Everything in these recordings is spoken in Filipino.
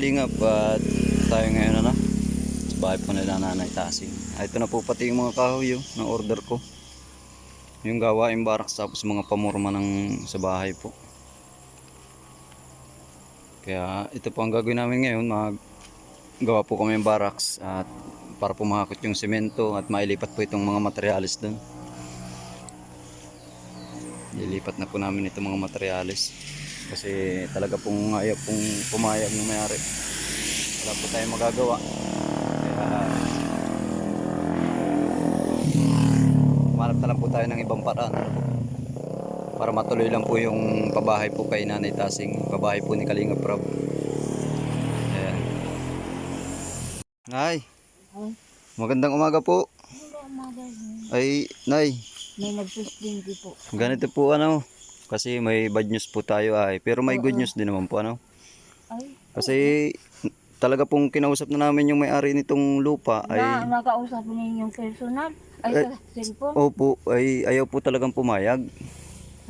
Kalingap, at tayo ngayon ano, sa bahay po nila nanay Tasing. Ah, ito na po pati yung mga kahoy oh, na order ko. Yung gawain baraks tapos mga pamorma ng sa bahay po. Kaya ito po ang gagawin namin ngayon, mag gawa po kami ng baraks at para pumakot yung semento at mailipat po itong mga materialis doon. Lilipat na po namin itong mga materialis. Kasi talaga pong ayaw pong pumayag ng mayari. Wala po tayong magagawa. Kaya umarap na lang po tayo ng ibang paraan. Ano po. Para matuloy lang po yung pabahay po kay Nanay Tasing pabahay po ni Kalinga Prab ayan Nay Ay, magandang umaga po ay Nay May nagsuspindi po. ganito po ano kasi may bad news po tayo ay pero may good Oo. news din naman po ano Kasi talaga pong kinausap na namin yung may-ari nitong lupa ay na, nakausap niyo yung personal. Ay, Eh, sa cellphone. opo ay ayaw po talagang pumayag.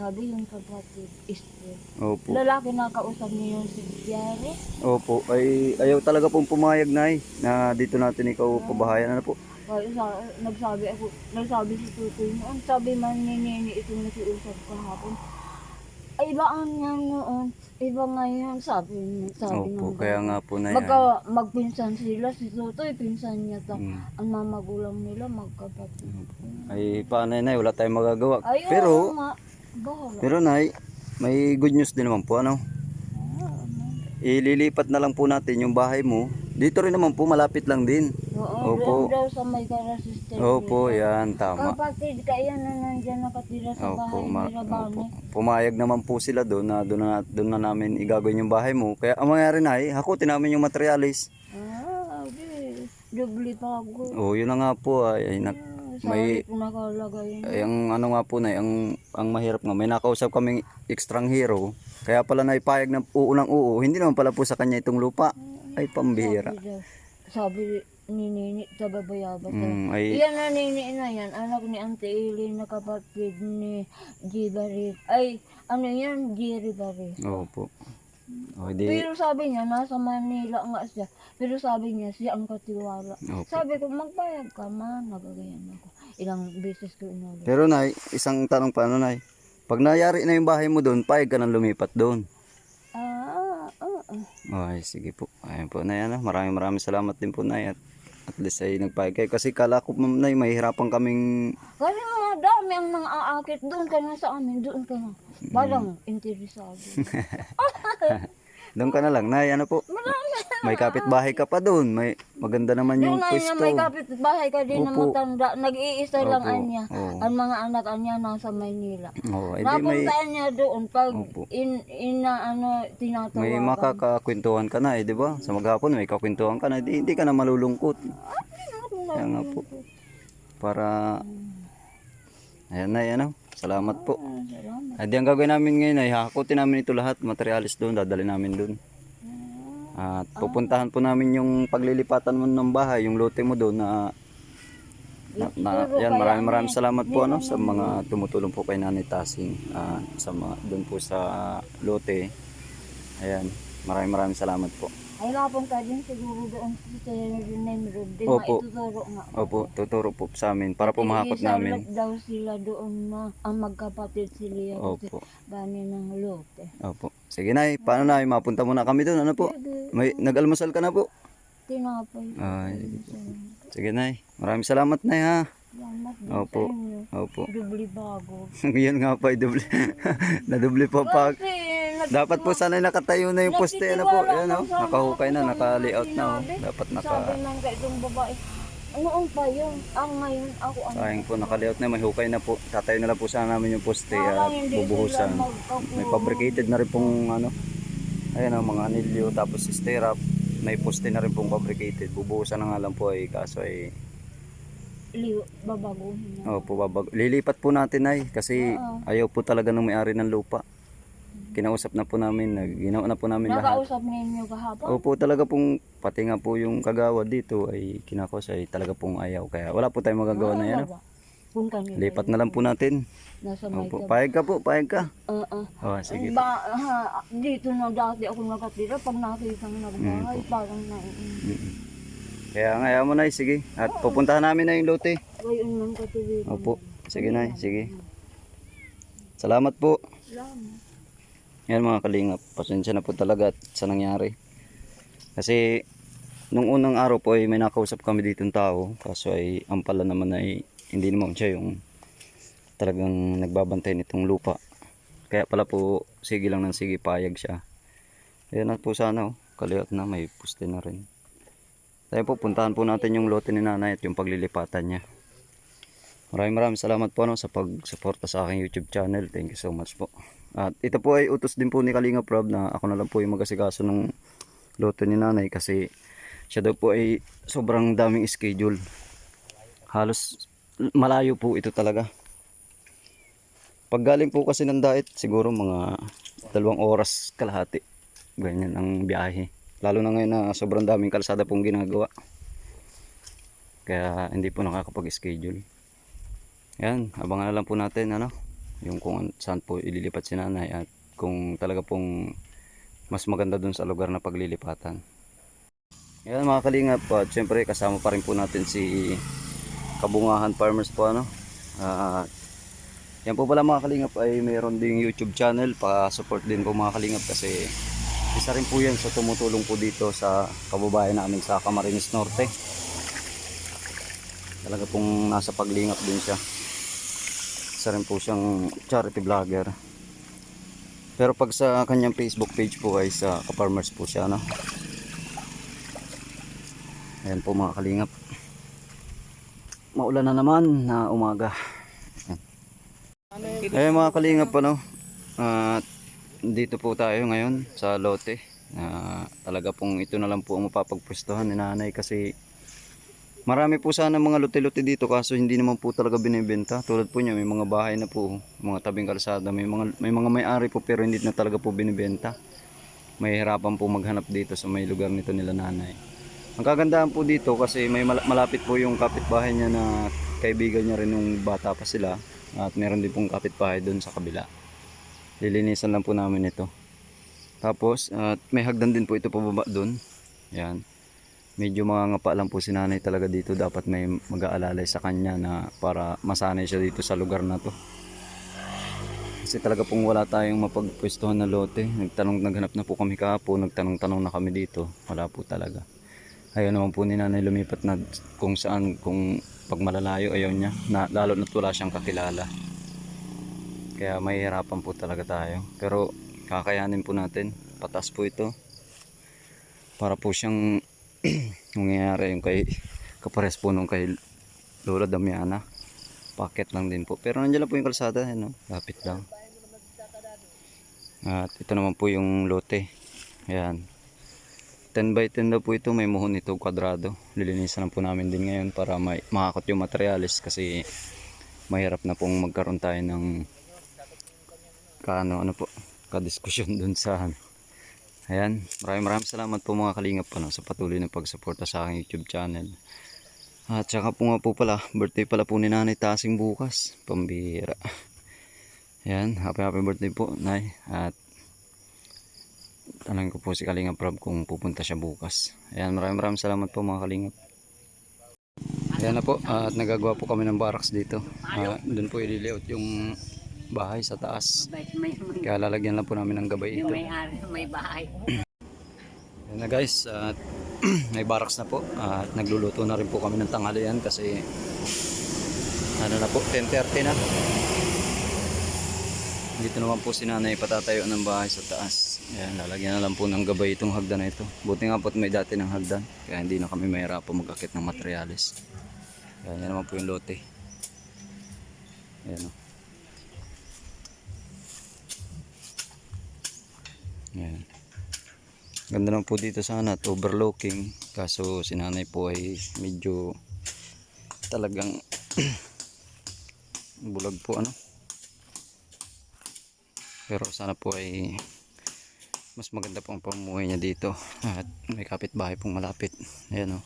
Sabi yung kapatid, istri. Opo. Lalaki nakausap niyo yung si Jerry. Opo ay ayaw talaga pong pumayag nay na dito natin ikaw pabahayan ano po. Kaya sa, nagsabi ako, nagsabi si Tutoy noon, sabi man ni Nini itong nakiusap kahapon. Ay, iba ang yan noon, iba ngayon, sabi, niya- sabi Opo kaya nga po nay. Magka, magpinsan sila, si Tutoy, pinsan niya ta. Mm. Ang mamagulang nila, magkapatid. Ay paano nay wala tayong magagawa. Ay, oo pero nga. Pero nay may good news din naman po ano. Ah. Ililipat na lang po natin yung bahay mo. Dito rin naman po malapit lang din. Oo, Opo. daw sa may karasistel. Opo, yan tama. Kapatid, kaya na nandyan nakatira sa Opo, bahay ma- nila opo. Pumayag naman po sila doon na doon na, doon na namin igagawin yung bahay mo. Kaya ang mangyari na ay, hakutin namin yung materialis. Ah, okay. Dubli pa ako. Oh, yun na nga po ay, ay Ah, may- ko nakalagay. ay, ang ano nga po na, ang ang mahirap nga may nakausap kaming extrang hero. Kaya pala naipayag ng oo ng oo. Hindi naman pala po sa kanya itong lupa. Ay pambihira. Sabi, daw- sabi ni Nini sa babayabas. Mm, ay Yan na Nini na yan. Anak ni Auntie Eileen na kapatid ni G. Ay, ano yan? Jerry Barif. Opo. Oh, di, Pero sabi niya, nasa Manila nga siya. Pero sabi niya, siya ang katiwala. Opo. Sabi ko, magpayag ka man. Nagagayan ako. Ilang beses ko inulit. Pero nay, isang tanong pa ano nay. Pag nayari na yung bahay mo doon, payag ka nang lumipat doon. Ah, ah, ah. Ay, sige po. Ayun po na yan. ah. Maraming maraming salamat din po na At at least ay nagpayag kayo. Kasi kala ko ma'am mahihirapan kaming... Kasi mga dami ang mga aakit. Doon ka na sa amin. Doon ka na. Parang interesado. Doon ka na lang. Nay, ano po? May kapitbahay ka pa doon. May maganda naman yung Yung na pwesto. may kapitbahay ka din na Opo. matanda. Nag-iisa lang Opo. anya. Oo. Ang mga anak anya nasa Maynila. Oo, edi may, Napuntaan niya doon pag Opo. in, ina ano tinatawagan. may makakakwentuhan ka na eh, di ba? Sa maghapon may kakwentuhan ka na. Di, hindi ka na malulungkot. Kaya nga po. Para... Ayan na, ano. Salamat po. Ah, salamat. Adi ang gagawin namin ngayon ay hakutin namin ito lahat, materialis doon, dadali namin doon. At pupuntahan po namin yung paglilipatan mo ng bahay, yung lote mo doon na, na, na- yan, maraming maraming salamat po ano sa mga tumutulong po kay Nanay Tasing ah, sa mga doon po sa lote. Ayan, maraming maraming salamat po. Ay napunta din siguro doon sa name road. Di Opo. maituturo nga. Opo, tuturo po sa amin para po mahakot namin. lot daw sila doon na ang magkapatid sila kasi Opo, bani ng lote. opo. Sige na, paano na, mapunta muna kami doon, ano po? Sige, May nag-almusal ka na po? tinapay. Ay, sige na, maraming salamat na ha. Salamat din Opo. sa inyo. Opo. Dubli bago. Yan nga pa, doble. Nadoble pa pa. Kasi Dapat po sana nakatayo na yung poste. Ano po, yan o. Nakahukay na, naka-layout na o. Dapat sabi naka... ng itong babae, noon pa yun. Ang ngayon ako ang Sayang po, naka-layout na, may hukay na po. Tatayo na lang po sana namin yung poste at hindi bubuhusan. May fabricated na rin pong ano. Ayan o, mga anilyo. Tapos stirrup. May poste na rin pong fabricated. Bubuhusan na nga lang po ay kaso ay... babaguhin na. Opo, babag. Lilipat po natin ay kasi Oo. ayaw po talaga ng may-ari ng lupa. Kinausap na po namin, ginawa na po namin lahat. Nakausap ninyo kahapon? Opo, talaga pong, pati nga po yung kagawa dito ay kinakos ay talaga pong ayaw. Kaya wala po tayong magagawa na yan. Nila. Lipat na lang po natin. Nasa Opo, payag ka po, payag ka. Oo. Oh, sige. Ba, ha, dito na dati ako nakatira. Pag nakita ng nagbahay, Mm. parang naiin. Mm-mm. Kaya nga, ayaw mo na, sige. At pupuntahan namin na yung lote. Gayon man katuloy. Opo, sige na, sige. Salamat po. Salamat. Yan mga kalingap, pasensya na po talaga at sa nangyari. Kasi nung unang araw po ay may nakausap kami dito ng tao, kaso ay ang pala naman ay hindi naman siya yung talagang nagbabantay nitong lupa. Kaya pala po sige lang ng sige payag siya. Ayan na po sana oh, kaliot na may puste na rin. Tayo po puntahan po natin yung lote ni nanay at yung paglilipatan niya. Maraming maraming salamat po no, sa pag-suporta sa aking YouTube channel. Thank you so much po. At ito po ay utos din po ni Kalinga Prob na ako na lang po yung mag-asikaso ng loto ni nanay kasi siya daw po ay sobrang daming schedule. Halos malayo po ito talaga. Pag galing po kasi ng diet, siguro mga dalawang oras kalahati. Ganyan ang biyahe. Lalo na ngayon na sobrang daming kalsada pong ginagawa. Kaya hindi po nakakapag-schedule. Yan, abangan na lang po natin ano, yung kung an- saan po ililipat si nanay at kung talaga pong mas maganda dun sa lugar na paglilipatan. Yan mga kalingap at syempre kasama pa rin po natin si Kabungahan Farmers po ano. Ah, yan po pala mga kalingap ay mayroon ding YouTube channel pa-support din po mga kalingap kasi isa rin po yan sa tumutulong po dito sa kababayan namin sa Camarines Norte. Talaga pong nasa paglingap din siya isa rin po siyang charity vlogger. Pero pag sa kanyang facebook page po ay sa kaparmers po siya no? Ayan po mga kalingap. Maulan na naman na umaga. Ayan, mga kalingap ano? At dito po tayo ngayon sa lote. Ah, talaga pong ito na lang po ang mapapagpwestuhan ni nanay kasi Marami po sana mga lote-lote dito kaso hindi naman po talaga binibenta. Tulad po niya may mga bahay na po, mga tabing kalsada, may mga may mga may-ari po pero hindi na talaga po binibenta. May hirapan po maghanap dito sa may lugar nito nila nanay. Ang kagandahan po dito kasi may mal- malapit po yung kapitbahay niya na kaibigan niya rin nung bata pa sila at meron din pong kapitbahay doon sa kabila. Lilinisan lang po namin ito. Tapos at may hagdan din po ito pababa doon. Yan medyo mangangapa lang po si nanay talaga dito. Dapat may mag-aalalay sa kanya na para masanay siya dito sa lugar na to. Kasi talaga pong wala tayong mapagpwestuhan na lote. Nagtanong naghanap na po kami kahapon. Nagtanong-tanong na kami dito. Wala po talaga. Ayaw naman po ni nanay lumipat na kung saan kung pag malalayo ayaw niya. Na, lalo na't wala siyang kakilala. Kaya mahihirapan po talaga tayo. Pero kakayanin po natin. Patas po ito. Para po siyang nangyayari yung kay kapares po nung kay Lola Damiana. Packet lang din po. Pero nandiyan lang po yung kalsada ano lapit lang. At ito naman po yung lote. Ayan. 10 by 10 daw po ito. May muhon ito kwadrado. Lilinisan lang po namin din ngayon para may makakot yung materialis kasi mahirap na pong magkaroon tayo ng kaano ano po kadiskusyon dun sa ano Ayan, maraming maraming salamat po mga kalingap ano, sa patuloy na pagsuporta sa aking YouTube channel. At saka po nga po pala, birthday pala po ni Nanay Tasing bukas. Pambira. Ayan, happy happy birthday po, Nay. At tanong ko po si Kalingap Rob kung pupunta siya bukas. Ayan, maraming maraming salamat po mga kalingap. Ayan na po, at nagagawa po kami ng barracks dito. Ah, doon po i-layout yung bahay sa taas. May, Kaya lalagyan lang po namin ng gabay ito. may, may bahay. Ayan na guys, at may barracks na po at nagluluto na rin po kami ng tanghalian kasi ano na po, 10.30 na. Dito naman po si nanay patatayo ng bahay sa taas. Ayan, lalagyan na lang po ng gabay itong hagdan na ito. Buti nga po at may dati ng hagdan kaya hindi na kami mahirapan magkakit ng materyales. Ayan, yan naman po yung lote. Ayan o. Ayan. Ganda lang po dito sana at overlooking. Kaso si nanay po ay medyo talagang bulag po ano. Pero sana po ay mas maganda pong pamuhay niya dito at may kapitbahay pong malapit. Ayan o.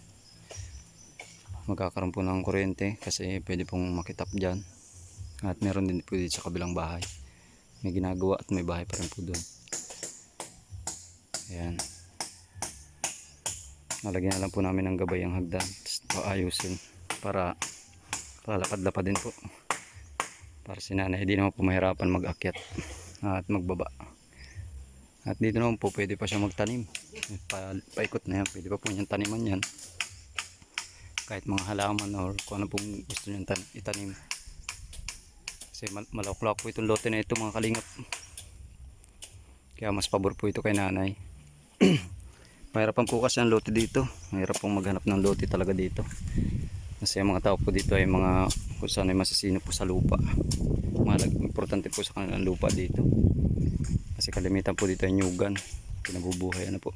Magkakaroon po ng kuryente kasi pwede pong makitap dyan. At meron din po dito sa kabilang bahay. May ginagawa at may bahay pa rin po doon. Ayan. Nalagyan na lang po namin ng gabay ang hagdan. Tapos paayusin para palakad-lapad din po. Para si nanay hindi naman po mahirapan mag-akyat at magbaba. At dito naman po pwede pa siya magtanim. Pa, paikot na yan. Pwede pa po niyang taniman yan. Kahit mga halaman or kung ano pong gusto niyang tan- itanim. Kasi mal- malaklak po itong lote na ito mga kalingap. Kaya mas pabor po ito kay nanay. Mahirapan po kasi ang lote dito. Mahirap pong maghanap ng lote talaga dito. Kasi ang mga tao po dito ay mga kung saan ay masasino po sa lupa. Malag, importante po sa kanilang lupa dito. Kasi kalimitan po dito ay nyugan. Pinabubuhay ano po.